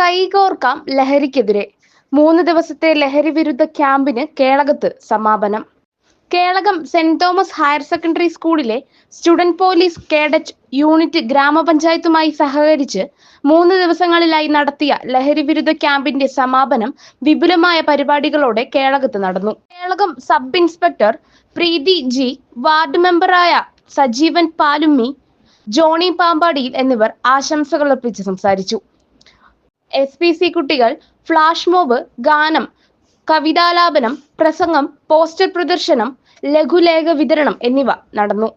കൈകോർക്കാം ലഹരിക്കെതിരെ. മൂന്ന് ദിവസത്തെ ലഹരി വിരുദ്ധ ക്യാമ്പിന് കേളകത്ത് സമാപനം. Kelakam saint Thomas higher secondary സ്കൂളിലെ സ്റ്റുഡന്റ് പോലീസ് കേഡറ്റ് യൂണിറ്റ് ഗ്രാമപഞ്ചായത്തുമായി സഹകരിച്ച് മൂന്ന് ദിവസങ്ങളിലായി നടത്തിയ ലഹരി വിരുദ്ധ ക്യാമ്പിന്റെ സമാപനം വിപുലമായ പരിപാടികളോടെ കേളകത്ത് നടന്നു. Kelakam sub inspector Preethi G ward മെമ്പറായ Sajeevan Palummi Johnny പാമ്പാടിയിൽ എന്നിവർ ആശംസകൾ അർപ്പിച്ച് സംസാരിച്ചു. എസ് പി സി കുട്ടികൾ ഫ്ലാഷ് മോബ് ഗാനം കവിതാലാപനം പ്രസംഗം പോസ്റ്റർ പ്രദർശനം ലഘുലേഖ വിതരണം എന്നിവ നടന്നു.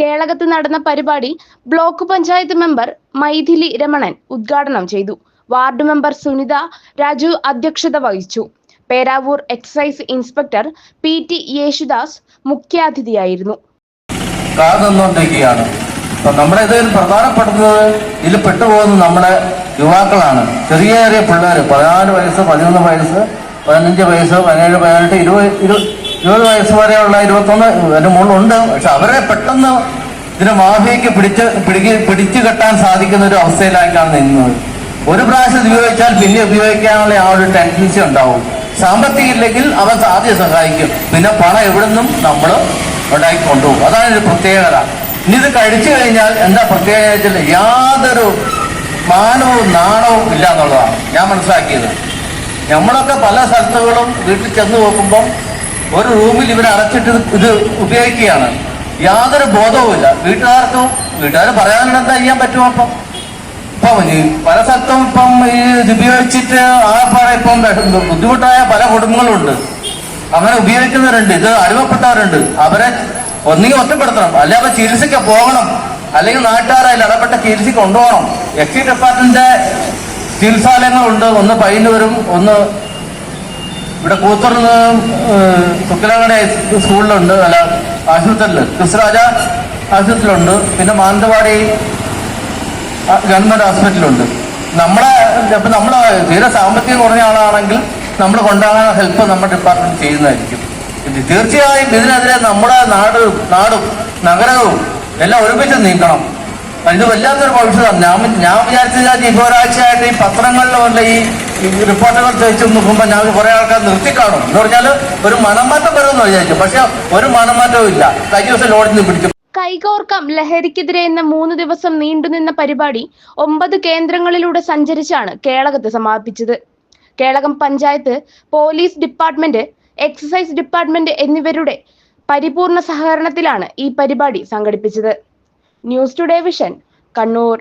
കേളകത്ത് നടന്ന പരിപാടി ബ്ലോക്ക് പഞ്ചായത്ത് മെമ്പർ മൈഥിലി രമണൻ ഉദ്ഘാടനം ചെയ്തു. വാർഡ് മെമ്പർ സുനിത രാജു അധ്യക്ഷത വഹിച്ചു. Peravoor excise inspector P T Yesudas മുഖ്യാതിഥിയായിരുന്നു. നമ്മുടെ ഇതിൽ പ്രധാനപ്പെടുന്നത് ഇതിൽ പെട്ടുപോകുന്ന നമ്മുടെ യുവാക്കളാണ്. ചെറിയ ചെറിയ പിള്ളേർ പതിനാല് വയസ്സ് പതിനൊന്ന് വയസ്സ് പതിനഞ്ച് വയസ്സ് പതിനേഴ് പതിനെട്ട് ഇരുപത് ഇരു ഇരുപത് വയസ്സ് വരെയുള്ള ഇരുപത്തൊന്ന് അതിന് മുകളിലുണ്ട് പക്ഷെ അവരെ പെട്ടെന്ന് ഇതിനെ മാഫിയക്ക് പിടിച്ച് പിടിക്ക് പിടിച്ചു കെട്ടാൻ സാധിക്കുന്ന ഒരു അവസ്ഥയിലേക്കാണ് നിന്നത്. ഒരു പ്രാവശ്യം ഉപയോഗിച്ചാൽ പിന്നെ ഉപയോഗിക്കാനുള്ള ആ ഒരു ടെൻഡൻസി ഉണ്ടാവും. സാമ്പത്തികം ഇല്ലെങ്കിൽ അവൻ ആദ്യം സഹായിക്കും. പിന്നെ പണം എവിടെ നിന്നും നമ്മൾ ഉണ്ടാക്കി കൊണ്ടുപോകും അതാണ് ഒരു പ്രത്യേകത. ഇനി ഇത് കഴിച്ചു കഴിഞ്ഞാൽ എന്താ പ്രത്യേകത യാതൊരു മാനവും നാണവും ഇല്ല എന്നുള്ളതാണ് ഞാൻ മനസ്സിലാക്കിയത്. നമ്മളൊക്കെ പല സ്ഥലത്തുകളും വീട്ടിൽ ചെന്ന് നോക്കുമ്പം ഒരു റൂമിൽ ഇവർ അടച്ചിട്ട് ഇത് ഉപയോഗിക്കുകയാണ്. യാതൊരു ബോധവുമില്ല വീട്ടുകാർക്കും വീട്ടുകാർ പറയാനുള്ള എന്താ ചെയ്യാൻ പറ്റുമോ അപ്പം? ഇപ്പം പല സ്ഥലത്തും ഇപ്പം ഈ ഉപയോഗിച്ചിട്ട് ആ പറ ഇപ്പം ബുദ്ധിമുട്ടായ പല കുടുംബങ്ങളുണ്ട്. അങ്ങനെ ഉപയോഗിക്കുന്നവരുണ്ട്. ഇത് അനുഭവപ്പെട്ടവരുണ്ട് അവരെ ഒന്നുകിൽ ഒറ്റപ്പെടുത്തണം. അല്ലെങ്കിൽ അവർ ചികിത്സയ്ക്ക് പോകണം. അല്ലെങ്കിൽ നാട്ടുകാരായി ഇടപെട്ട ചികിത്സ കൊണ്ടുപോകണം. എക്സൈസ് ഡിപ്പാർട്ട്മെന്റിന്റെ ചികിത്സാലയങ്ങളുണ്ട്. ഒന്ന് പയ്യന്നൂരും ഒന്ന് ഇവിടെ കൂത്തുറന്ന് തുക്കലങ്ങട സ്കൂളിലുണ്ട്. അല്ല ആശുപത്രിയിൽ ക്രിസ്രാജ ആശുപത്രിയിലുണ്ട്. പിന്നെ മാനന്തവാടി ഗവൺമെന്റ് ഹോസ്പിറ്റലുണ്ട് നമ്മളെ ഇപ്പൊ നമ്മളെ തീരെ സാമ്പത്തികം കുറഞ്ഞ ആളാണെങ്കിൽ നമ്മൾ കൊണ്ടുപോകാൻ ഹെൽപ്പ് നമ്മുടെ ഡിപ്പാർട്ട്മെന്റ് ചെയ്യുന്നതായിരിക്കും. തീർച്ചയായും ഇതിനെതിരെ നമ്മുടെ നാട് നാടും നഗരവും എല്ലാം ഒരുമിച്ച് നീക്കണം ഇത് വല്ലാത്തൊരു ഭവിഷ്യത്താണ് ഞാൻ ഞാൻ വിചാരിച്ചത് ഇപ്പൊ ഒരാഴ്ചയായിട്ട് ഈ പത്രങ്ങളിലുള്ള ഈ ഈ റിപ്പോർട്ടുകൾ ചോദിച്ചു നോക്കുമ്പോൾ ഞാൻ കുറെ ആൾക്കാർ നിർത്തിക്കാണും എന്ന് പറഞ്ഞാൽ ഒരു മണമാറ്റം വരുമെന്ന് വിചാരിച്ചു പക്ഷെ ഒരു മണമാറ്റവും ഇല്ല. കഴിഞ്ഞ ദിവസം ലോഡിൽ നിന്ന് പിടിച്ചു. കൈകോർക്കാം ലഹരിക്കെതിരെ എന്ന മൂന്ന് ദിവസം നീണ്ടുനിന്ന പരിപാടി ഒമ്പത് കേന്ദ്രങ്ങളിലൂടെ സഞ്ചരിച്ചാണ് കേളകത്ത് സമാപിച്ചത് Kelakam panchayat police department excise department എന്നിവരുടെ പരിപൂർണ സഹകരണത്തിലാണ് ഈ പരിപാടി സംഘടിപ്പിച്ചത്. News today vision Kannur.